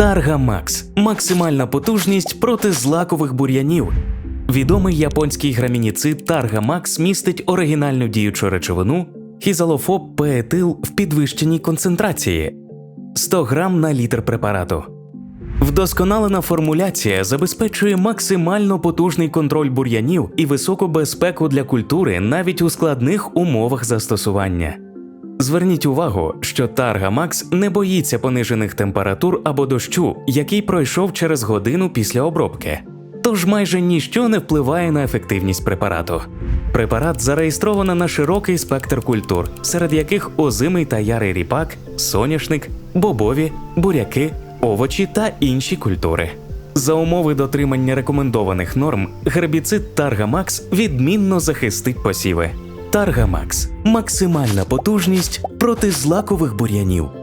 Тарга Макс максимальна потужність проти злакових бур'янів. Відомий японський грамініцид Тарга Макс містить оригінальну діючу речовину хізалофоб пеетил в підвищеній концентрації 100 грам на літр препарату. Вдосконалена формуляція забезпечує максимально потужний контроль бур'янів і високу безпеку для культури навіть у складних умовах застосування. Зверніть увагу, що Тарга Макс не боїться понижених температур або дощу, який пройшов через годину після обробки. Тож майже ніщо не впливає на ефективність препарату. Препарат зареєстровано на широкий спектр культур, серед яких озимий та ярий ріпак, соняшник, бобові, буряки, овочі та інші культури. За умови дотримання рекомендованих норм, гербіцид Тарга Макс відмінно захистить посіви. Тарга Макс максимальна потужність проти злакових бур'янів.